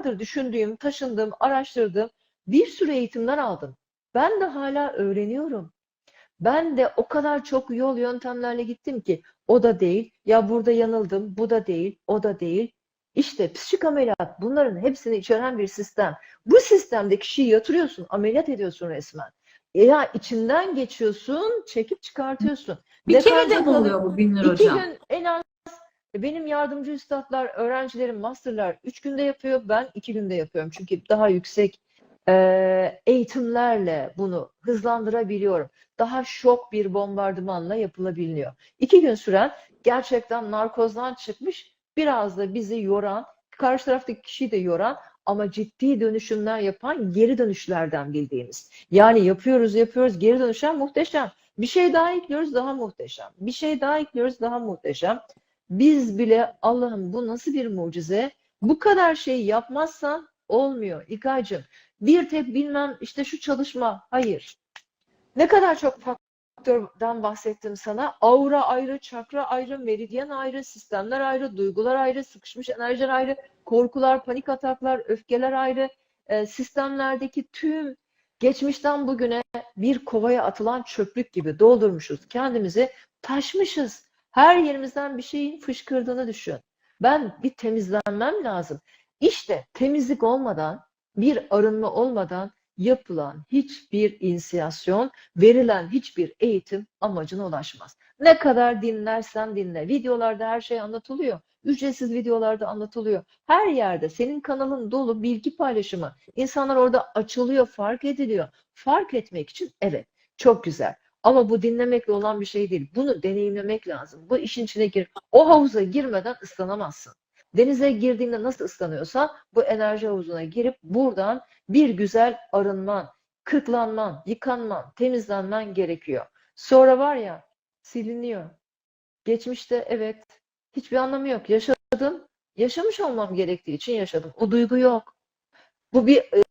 yıllardır düşündüğüm, taşındığım, araştırdığım bir sürü eğitimler aldım. Ben de hala öğreniyorum. Ben de o kadar çok yol yöntemlerle gittim ki o da değil, ya burada yanıldım, bu da değil, o da değil. İşte psikik ameliyat bunların hepsini içeren bir sistem. Bu sistemde kişiyi yatırıyorsun, ameliyat ediyorsun resmen. Ya içinden geçiyorsun, çekip çıkartıyorsun. Bir kere de oluyor bu İki hocam? gün en az benim yardımcı üstadlar, öğrencilerim, masterlar üç günde yapıyor. Ben iki günde yapıyorum. Çünkü daha yüksek e, eğitimlerle bunu hızlandırabiliyorum. Daha şok bir bombardımanla yapılabiliyor. İki gün süren gerçekten narkozdan çıkmış biraz da bizi yoran, karşı taraftaki kişiyi de yoran ama ciddi dönüşümler yapan geri dönüşlerden bildiğimiz. Yani yapıyoruz yapıyoruz geri dönüşler muhteşem. Bir şey daha ekliyoruz daha muhteşem. Bir şey daha ekliyoruz daha muhteşem. Biz bile Allah'ım bu nasıl bir mucize? Bu kadar şey yapmazsan olmuyor İkaycığım. Bir tek bilmem işte şu çalışma. Hayır. Ne kadar çok faktörden bahsettim sana. Aura ayrı, çakra ayrı, meridyen ayrı, sistemler ayrı, duygular ayrı, sıkışmış enerjiler ayrı, korkular, panik ataklar, öfkeler ayrı. E, sistemlerdeki tüm geçmişten bugüne bir kovaya atılan çöplük gibi doldurmuşuz. Kendimizi taşmışız. Her yerimizden bir şeyin fışkırdığını düşün. Ben bir temizlenmem lazım. İşte temizlik olmadan, bir arınma olmadan yapılan hiçbir inisiyasyon, verilen hiçbir eğitim amacına ulaşmaz. Ne kadar dinlersen dinle. Videolarda her şey anlatılıyor. Ücretsiz videolarda anlatılıyor. Her yerde senin kanalın dolu bilgi paylaşımı. İnsanlar orada açılıyor, fark ediliyor. Fark etmek için evet çok güzel. Ama bu dinlemekle olan bir şey değil. Bunu deneyimlemek lazım. Bu işin içine gir. O havuza girmeden ıslanamazsın. Denize girdiğinde nasıl ıslanıyorsan bu enerji havuzuna girip buradan bir güzel arınman, kırklanman, yıkanman, temizlenmen gerekiyor. Sonra var ya siliniyor. Geçmişte evet hiçbir anlamı yok. Yaşadım. Yaşamış olmam gerektiği için yaşadım. O duygu yok. Bu bir e,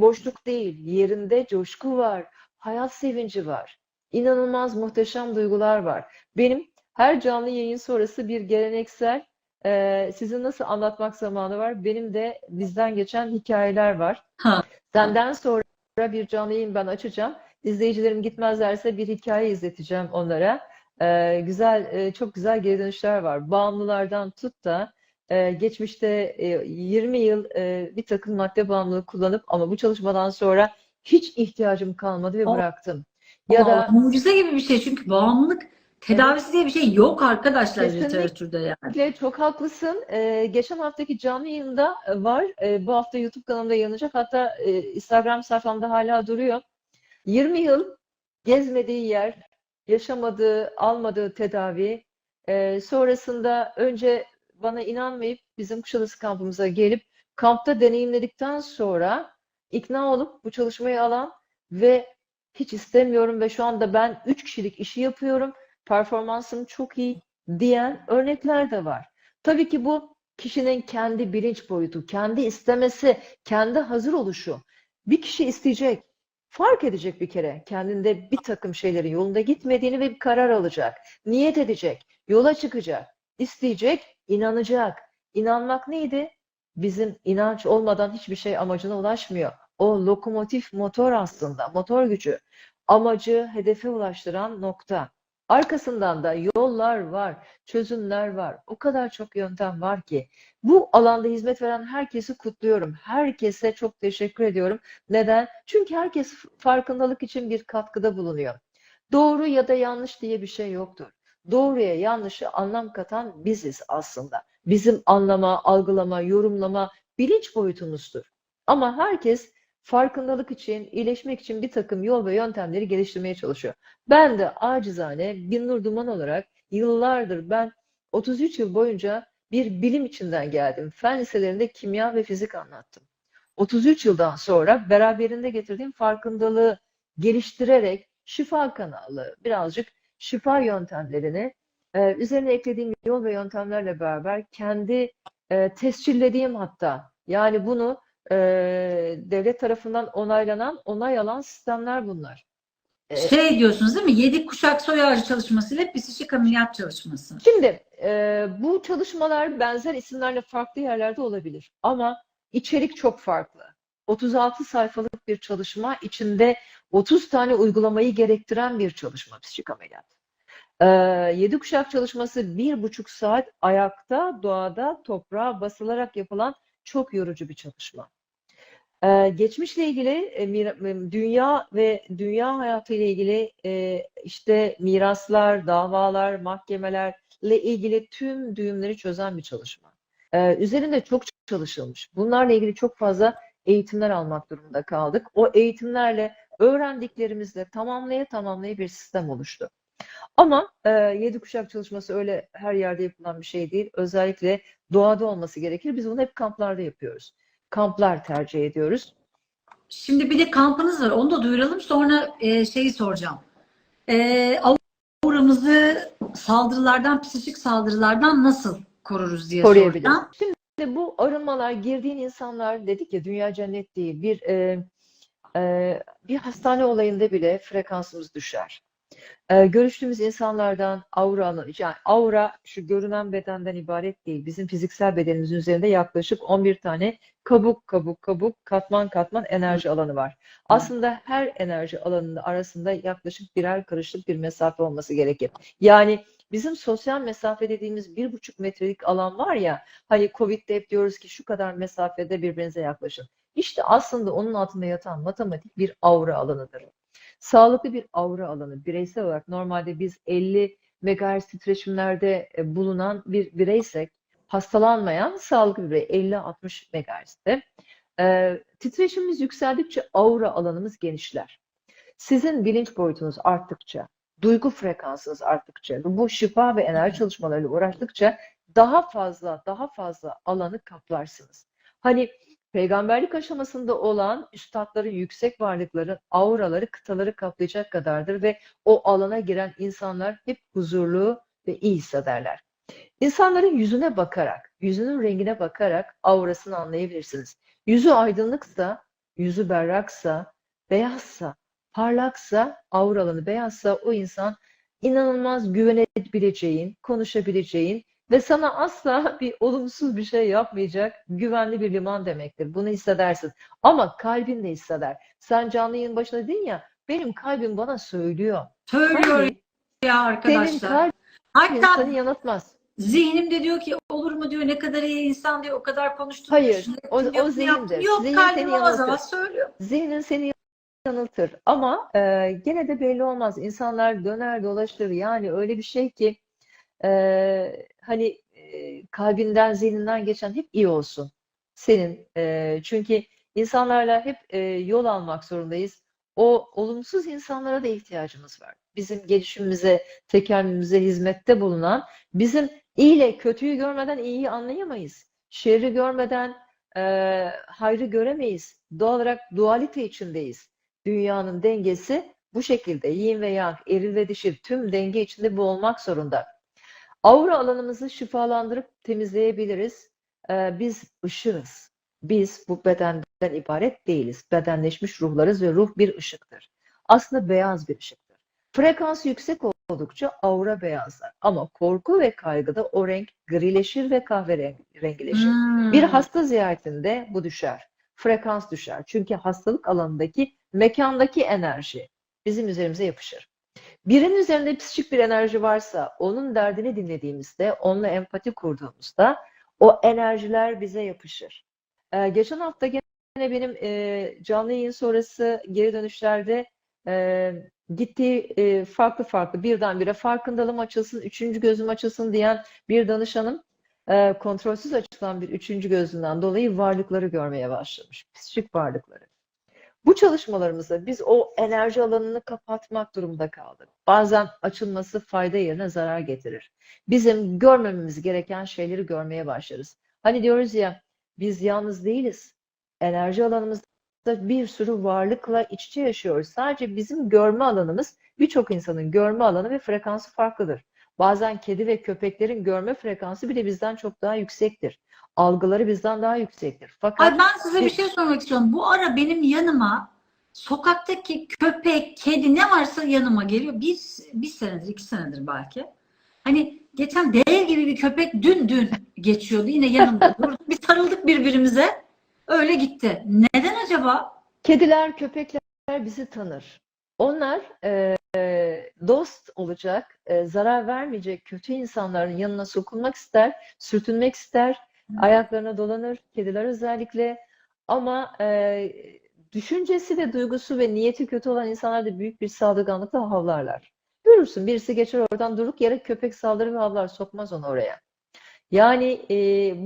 boşluk değil. Yerinde coşku var. Hayat sevinci var. İnanılmaz muhteşem duygular var. Benim her canlı yayın sonrası bir geleneksel e, sizin nasıl anlatmak zamanı var. Benim de bizden geçen hikayeler var. Ha. Senden sonra bir canlı yayın ben açacağım. İzleyicilerim gitmezlerse bir hikaye izleteceğim onlara. Ee, güzel, e, çok güzel geri dönüşler var. Bağımlılardan tut da e, geçmişte e, 20 yıl e, bir takım madde bağımlılığı kullanıp ama bu çalışmadan sonra hiç ihtiyacım kalmadı ve Oh. bıraktım. Ya da mucize gibi bir şey çünkü bağımlılık tedavisi diye bir şey yok arkadaşlar Kesinlikle. literatürde yani. Çok haklısın. Ee, geçen haftaki canlı yayında e, var. Ee, bu hafta YouTube kanalımda yanacak. Hatta e, Instagram sayfamda hala duruyor. 20 yıl gezmediği yer, yaşamadığı, almadığı tedavi, e, sonrasında önce bana inanmayıp bizim Kuşadası kampımıza gelip kampta deneyimledikten sonra ikna olup bu çalışmayı alan ve hiç istemiyorum ve şu anda ben 3 kişilik işi yapıyorum. Performansım çok iyi diyen örnekler de var. Tabii ki bu kişinin kendi bilinç boyutu, kendi istemesi, kendi hazır oluşu. Bir kişi isteyecek, fark edecek bir kere kendinde bir takım şeylerin yolunda gitmediğini ve bir karar alacak. Niyet edecek, yola çıkacak, isteyecek, inanacak. İnanmak neydi? Bizim inanç olmadan hiçbir şey amacına ulaşmıyor. O lokomotif motor aslında, motor gücü. Amacı hedefe ulaştıran nokta. Arkasından da yollar var, çözümler var. O kadar çok yöntem var ki. Bu alanda hizmet veren herkesi kutluyorum. Herkese çok teşekkür ediyorum. Neden? Çünkü herkes farkındalık için bir katkıda bulunuyor. Doğru ya da yanlış diye bir şey yoktur. Doğruya yanlışı anlam katan biziz aslında. Bizim anlama, algılama, yorumlama, bilinç boyutumuzdur. Ama herkes farkındalık için, iyileşmek için bir takım yol ve yöntemleri geliştirmeye çalışıyor. Ben de acizane bir Nur Duman olarak yıllardır ben 33 yıl boyunca bir bilim içinden geldim. Fen liselerinde kimya ve fizik anlattım. 33 yıldan sonra beraberinde getirdiğim farkındalığı geliştirerek şifa kanalı, birazcık şifa yöntemlerini e, üzerine eklediğim yol ve yöntemlerle beraber kendi e, tescillediğim hatta yani bunu e, devlet tarafından onaylanan, onay alan sistemler bunlar. E, Şey diyorsunuz değil mi? Yedi kuşak soy ağacı çalışmasıyla psikik ameliyat çalışması. Şimdi e, bu çalışmalar benzer isimlerle farklı yerlerde olabilir. Ama içerik çok farklı. 36 sayfalık bir çalışma içinde 30 tane uygulamayı gerektiren bir çalışma psikik ameliyat. Ee, yedi kuşak çalışması bir buçuk saat ayakta, doğada, toprağa basılarak yapılan çok yorucu bir çalışma. Ee, geçmişle ilgili dünya ve dünya hayatı ile ilgili e, işte miraslar, davalar, mahkemelerle ilgili tüm düğümleri çözen bir çalışma. Ee, üzerinde çok çalışılmış. Bunlarla ilgili çok fazla eğitimler almak durumunda kaldık. O eğitimlerle öğrendiklerimizle tamamlaya tamamlaya bir sistem oluştu. Ama e, yedi kuşak çalışması öyle her yerde yapılan bir şey değil. Özellikle doğada olması gerekir. Biz bunu hep kamplarda yapıyoruz. Kamplar tercih ediyoruz. Şimdi bir de kampınız var. Onu da duyuralım. Sonra e, şeyi soracağım. E, auramızı saldırılardan, psikik saldırılardan nasıl koruruz diye soracağım. Şimdi bu arınmalar girdiğin insanlar dedik ya dünya cennet değil. Bir e, e, bir hastane olayında bile frekansımız düşer. E, görüştüğümüz insanlardan aura yani aura şu görünen bedenden ibaret değil. Bizim fiziksel bedenimizin üzerinde yaklaşık 11 tane kabuk kabuk kabuk katman katman enerji alanı var. Aslında her enerji alanının arasında yaklaşık birer karışlık bir mesafe olması gerekir. Yani bizim sosyal mesafe dediğimiz bir buçuk metrelik alan var ya hani Covid'de hep diyoruz ki şu kadar mesafede birbirinize yaklaşın. İşte aslında onun altında yatan matematik bir aura alanıdır. Sağlıklı bir aura alanı bireysel olarak normalde biz 50 megahertz titreşimlerde e, bulunan bir bireysek hastalanmayan sağlıklı bir birey 50-60 megahertz'te. Ee, titreşimimiz yükseldikçe aura alanımız genişler. Sizin bilinç boyutunuz arttıkça, duygu frekansınız arttıkça, bu şifa ve enerji çalışmalarıyla uğraştıkça daha fazla, daha fazla alanı kaplarsınız. Hani peygamberlik aşamasında olan üstadların, yüksek varlıkların auraları kıtaları kaplayacak kadardır ve o alana giren insanlar hep huzurlu ve iyi hissederler. İnsanların yüzüne bakarak, yüzünün rengine bakarak aurasını anlayabilirsiniz. Yüzü aydınlıksa, yüzü berraksa, beyazsa, parlaksa, aura alanı beyazsa o insan inanılmaz güvenebileceğin, konuşabileceğin ve sana asla bir olumsuz bir şey yapmayacak güvenli bir liman demektir. Bunu hissedersin. Ama kalbin de hisseder. Sen canlı yayın başında dedin ya, benim kalbim bana söylüyor. Söylüyor Hani ya senin arkadaşlar. kalbin Hatta seni yanıltmaz. zihnim de diyor ki olur mu diyor ne kadar iyi insan diyor o kadar konuştum. Hayır, o- ettim, o zihindir. Yok Zihin kalbim seni yanıltır. avaz söylüyor. Zihnin seni yanıltır ama e, gene de belli olmaz. İnsanlar döner dolaşır yani öyle bir şey ki e, hani e, kalbinden zihninden geçen hep iyi olsun senin. E, çünkü insanlarla hep e, yol almak zorundayız. O olumsuz insanlara da ihtiyacımız var. Bizim gelişimimize, tekamülümüze hizmette bulunan, bizim iyi ile kötüyü görmeden iyiyi anlayamayız. Şerri görmeden e, hayrı göremeyiz. Doğal olarak dualite içindeyiz. Dünyanın dengesi bu şekilde. Yin ve yang, eril ve dişil tüm denge içinde bu olmak zorunda. Aura alanımızı şifalandırıp temizleyebiliriz. Ee, biz ışığız. Biz bu bedenden ibaret değiliz. Bedenleşmiş ruhlarız ve ruh bir ışıktır. Aslında beyaz bir ışıktır. Frekans yüksek oldukça aura beyazlar. Ama korku ve kaygıda o renk grileşir ve kahverengileşir. Hmm. Bir hasta ziyaretinde bu düşer. Frekans düşer. Çünkü hastalık alanındaki, mekandaki enerji bizim üzerimize yapışır. Birinin üzerinde psikik bir enerji varsa, onun derdini dinlediğimizde, onunla empati kurduğumuzda o enerjiler bize yapışır. Ee, geçen hafta gene benim e, canlı yayın sonrası geri dönüşlerde e, gittiği e, farklı farklı birdenbire farkındalığım açılsın, üçüncü gözüm açılsın diyen bir danışanım e, kontrolsüz açılan bir üçüncü gözünden dolayı varlıkları görmeye başlamış. Psikik varlıkları. Bu çalışmalarımızda biz o enerji alanını kapatmak durumunda kaldık. Bazen açılması fayda yerine zarar getirir. Bizim görmememiz gereken şeyleri görmeye başlarız. Hani diyoruz ya biz yalnız değiliz. Enerji alanımızda bir sürü varlıkla iç içe yaşıyoruz. Sadece bizim görme alanımız birçok insanın görme alanı ve frekansı farklıdır. Bazen kedi ve köpeklerin görme frekansı bile bizden çok daha yüksektir. Algıları bizden daha yüksektir. Fakat Ay ben size bir şey sormak istiyorum. Bu ara benim yanıma sokaktaki köpek, kedi ne varsa yanıma geliyor. Bir, bir senedir, iki senedir belki. Hani geçen dev gibi bir köpek dün dün geçiyordu. Yine yanımda durdu. Bir sarıldık birbirimize. Öyle gitti. Neden acaba? Kediler, köpekler bizi tanır. Onlar e, dost olacak, e, zarar vermeyecek kötü insanların yanına sokulmak ister, sürtünmek ister, ayaklarına dolanır, kediler özellikle. Ama e, düşüncesi ve duygusu ve niyeti kötü olan insanlar da büyük bir saldırganlıkla havlarlar. Görürsün birisi geçer oradan durduk yere köpek saldırır ve havlar sokmaz onu oraya. Yani e,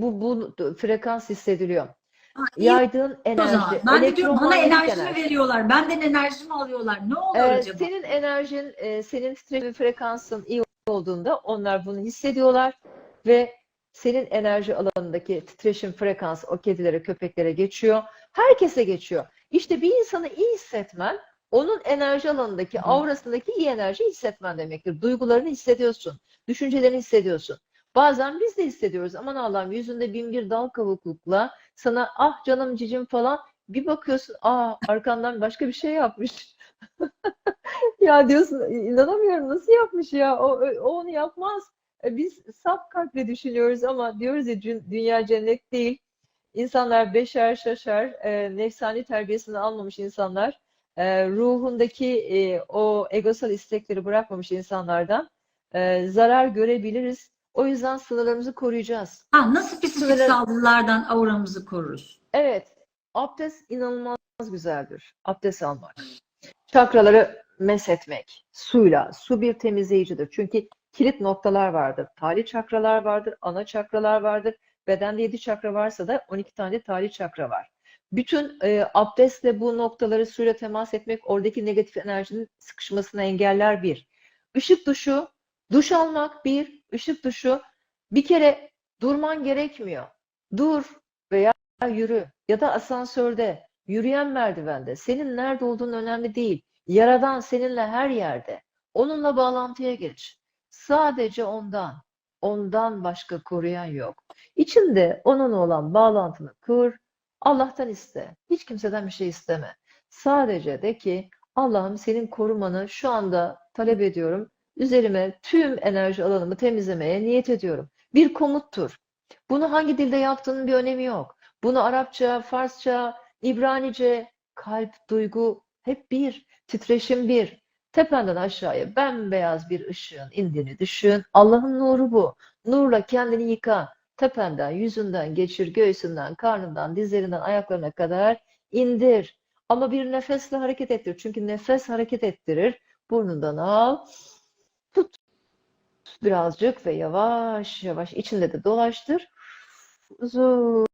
bu, bu frekans hissediliyor. Ha, iyi Yaydığın enerji. Ben de diyorum bana enerjimi enerji. veriyorlar. Benden enerjimi alıyorlar. Ne oluyor Ee, acaba? senin enerjin, e, senin ve frekansın iyi olduğunda onlar bunu hissediyorlar ve senin enerji alanındaki titreşim frekans o kedilere, köpeklere geçiyor. Herkese geçiyor. İşte bir insanı iyi hissetmen, onun enerji alanındaki, aurasındaki iyi enerji hissetmen demektir. Duygularını hissediyorsun, düşüncelerini hissediyorsun. Bazen biz de hissediyoruz. Aman Allah'ım yüzünde bin bir dal kavuklukla sana ah canım cicim falan bir bakıyorsun aa arkandan başka bir şey yapmış. Ya diyorsun inanamıyorum nasıl yapmış ya o, o onu yapmaz. E, Biz saf kalple düşünüyoruz ama diyoruz ya dü- dünya cennet değil. İnsanlar beşer şaşar, e, nefsani terbiyesini almamış insanlar, e, ruhundaki e, o egosal istekleri bırakmamış insanlardan e, zarar görebiliriz. O yüzden sınırlarımızı koruyacağız. Ha, nasıl psikik Sınırları- saldırılardan auramızı koruruz? Evet, abdest inanılmaz güzeldir. Abdest almak. Çakraları meshetmek suyla. Su bir temizleyicidir. Çünkü kilit noktalar vardır. Tali çakralar vardır, ana çakralar vardır. Bedende 7 çakra varsa da 12 tane tali çakra var. Bütün e, abdestle bu noktaları suyla temas etmek oradaki negatif enerjinin sıkışmasını engeller bir. Işık duşu, duş almak bir, ışık duşu. Bir kere durman gerekmiyor. Dur veya yürü ya da asansörde, yürüyen merdivende. Senin nerede olduğun önemli değil. Yaradan seninle her yerde. Onunla bağlantıya geç. Sadece ondan. Ondan başka koruyan yok. İçinde onunla olan bağlantını kur. Allah'tan iste. Hiç kimseden bir şey isteme. Sadece de ki Allah'ım senin korumanı şu anda talep ediyorum. Üzerime tüm enerji alanımı temizlemeye niyet ediyorum. Bir komuttur. Bunu hangi dilde yaptığının bir önemi yok. Bunu Arapça, Farsça, İbranice, kalp, duygu hep bir. Titreşim bir. Tependen aşağıya bembeyaz bir ışığın indiğini düşün. Allah'ın nuru bu. Nurla kendini yıka. Tependen, yüzünden geçir, göğsünden, karnından, dizlerinden, ayaklarına kadar indir. Ama bir nefesle hareket ettir. Çünkü nefes hareket ettirir. Burnundan al. Tut birazcık ve yavaş yavaş içinde de dolaştır. Uzun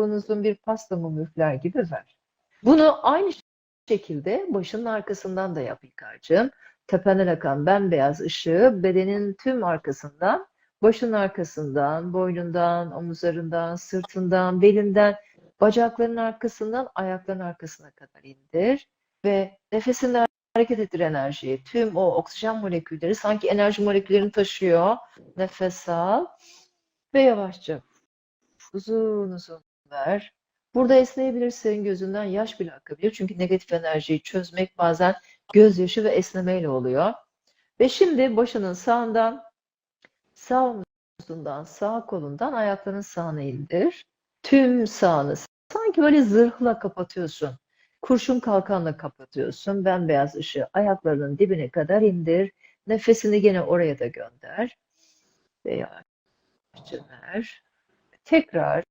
uzun bir pasta üfler gibi ver. Bunu aynı şekilde başının arkasından da yap İlkar'cığım. Tependen akan bembeyaz ışığı bedenin tüm arkasından, başın arkasından, boynundan, omuzlarından, sırtından, belinden, bacakların arkasından, ayakların arkasına kadar indir ve nefesinde hareket ettir enerjiyi. Tüm o oksijen molekülleri sanki enerji moleküllerini taşıyor. Nefes al ve yavaşça uzun uzun ver. Burada esneyebilirsin, gözünden yaş bile akabilir. Çünkü negatif enerjiyi çözmek bazen gözyaşı ve esnemeyle oluyor. Ve şimdi başının sağından, sağ omuzundan, sağ kolundan ayaklarının sağına indir. Tüm sağını sanki böyle zırhla kapatıyorsun. Kurşun kalkanla kapatıyorsun. Bembeyaz ışığı ayaklarının dibine kadar indir. Nefesini gene oraya da gönder. Ve yavaşça ver. Tekrar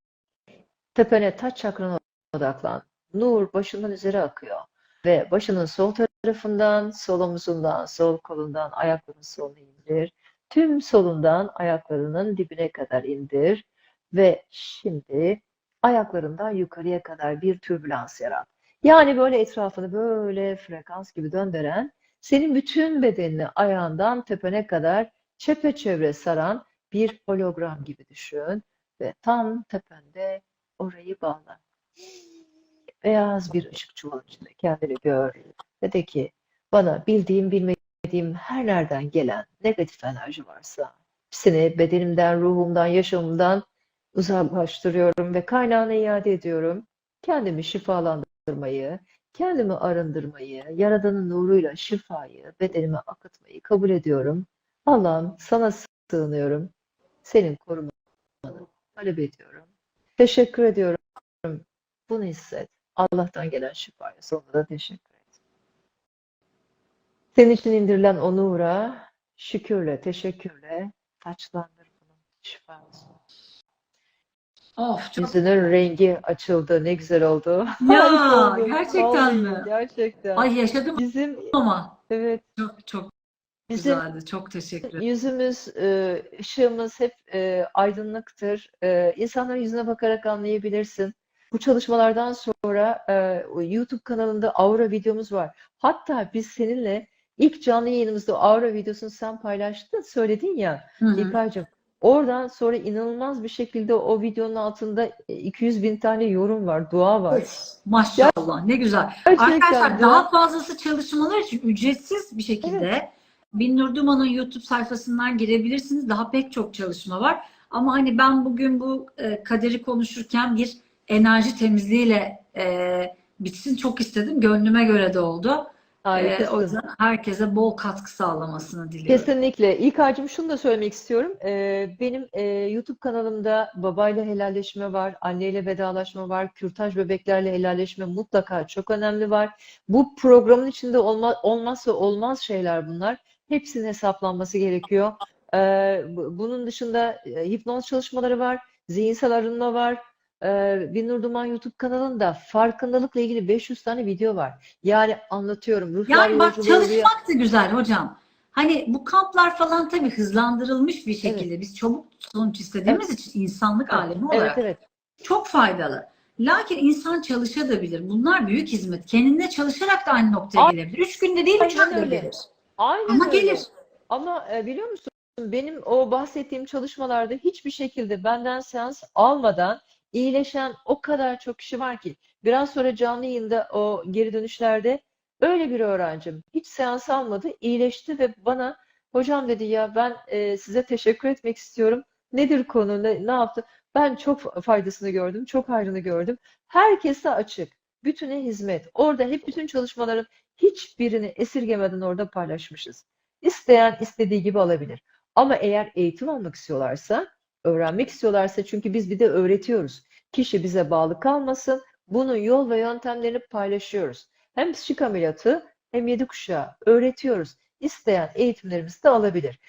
tepene taç çakrana odaklan. Nur başından üzeri akıyor. Ve başının sol tarafından, sol omuzundan, sol kolundan ayaklarının soluna indir. Tüm solundan ayaklarının dibine kadar indir. Ve şimdi ayaklarından yukarıya kadar bir türbülans yarat. Yani böyle etrafını böyle frekans gibi döndüren, senin bütün bedenini ayağından tepene kadar çepeçevre saran bir hologram gibi düşün. Ve tam tepende orayı bağla. Beyaz bir ışık çuvalı içinde kendini gör. Ve de ki bana bildiğim bilmediğim her nereden gelen negatif enerji varsa hepsini bedenimden, ruhumdan, yaşamımdan uzaklaştırıyorum ve kaynağına iade ediyorum. Kendimi şifalandırmayı, kendimi arındırmayı, Yaradan'ın nuruyla şifayı, bedenime akıtmayı kabul ediyorum. Allah'ım sana sığınıyorum. Senin korumanı talep ediyorum. Teşekkür ediyorum. Bunu hisset. Allah'tan gelen şifaya sonunda da teşekkür et. Senin için indirilen o nura şükürle, teşekkürle taçlandır bunu. Şifa olsun. Of çok Yüzünün rengi açıldı. Ne güzel oldu. Ya, oldu. gerçekten Vallahi mi? Gerçekten. Ay yaşadım Bizim ama evet çok çok bizim güzeldi. Çok teşekkür ederim. yüzümüz, e, ışığımız hep e, aydınlıktır. E, insanların yüzüne bakarak anlayabilirsin. Bu çalışmalardan sonra YouTube kanalında Aura videomuz var. Hatta biz seninle ilk canlı yayınımızda Aura videosunu sen paylaştın, söyledin ya. İlkay'cığım. Oradan sonra inanılmaz bir şekilde o videonun altında 200 bin tane yorum var, dua var. Of, maşallah ne güzel. Gerçekten Arkadaşlar daha fazlası çalışmalar için ücretsiz bir şekilde Binnur Duman'ın YouTube sayfasından girebilirsiniz. Daha pek çok çalışma var. Ama hani ben bugün bu e, kaderi konuşurken bir enerji temizliğiyle e, bitsin çok istedim. Gönlüme göre de oldu. E, o Harikasın. yüzden herkese bol katkı sağlamasını diliyorum. Kesinlikle. İlkay'cığım şunu da söylemek istiyorum. Ee, benim e, YouTube kanalımda babayla helalleşme var, anneyle vedalaşma var, kürtaj bebeklerle helalleşme mutlaka çok önemli var. Bu programın içinde olma, olmazsa olmaz şeyler bunlar. Hepsinin hesaplanması gerekiyor. Ee, bu- bunun dışında e, hipnoz çalışmaları var, zihinsel arınma var. Ee, Binnur Duman YouTube kanalında farkındalıkla ilgili 500 tane video var. Yani anlatıyorum. Ruhlar Yani bak çalışmak da güzel hocam. Hani bu kamplar falan tabii hızlandırılmış bir şekilde biz çabuk sonuç istediğimiz için insanlık alemi Evet, olarak evet. çok faydalı. Lakin insan çalışabilir. Bunlar büyük hizmet. Kendine çalışarak da aynı noktaya Aynen gelebilir. Üç günde değil, üç ayda gelir. Aynen Ama öyle. gelir. Ama e, biliyor musun benim o bahsettiğim çalışmalarda hiçbir şekilde benden seans almadan iyileşen o kadar çok kişi var ki. Biraz sonra canlı yayında o geri dönüşlerde öyle bir öğrencim hiç seans almadı, iyileşti ve bana hocam dedi ya ben e, size teşekkür etmek istiyorum. Nedir konu, ne, ne yaptı? Ben çok faydasını gördüm, çok hayrını gördüm. Herkese açık, bütüne hizmet. Orada hep bütün çalışmaların hiçbirini esirgemeden orada paylaşmışız. İsteyen istediği gibi alabilir. Ama eğer eğitim almak istiyorlarsa, öğrenmek istiyorlarsa çünkü biz bir de öğretiyoruz. Kişi bize bağlı kalmasın. Bunun yol ve yöntemlerini paylaşıyoruz. Hem psikik ameliyatı hem yedi kuşağı öğretiyoruz. İsteyen eğitimlerimizi de alabilir.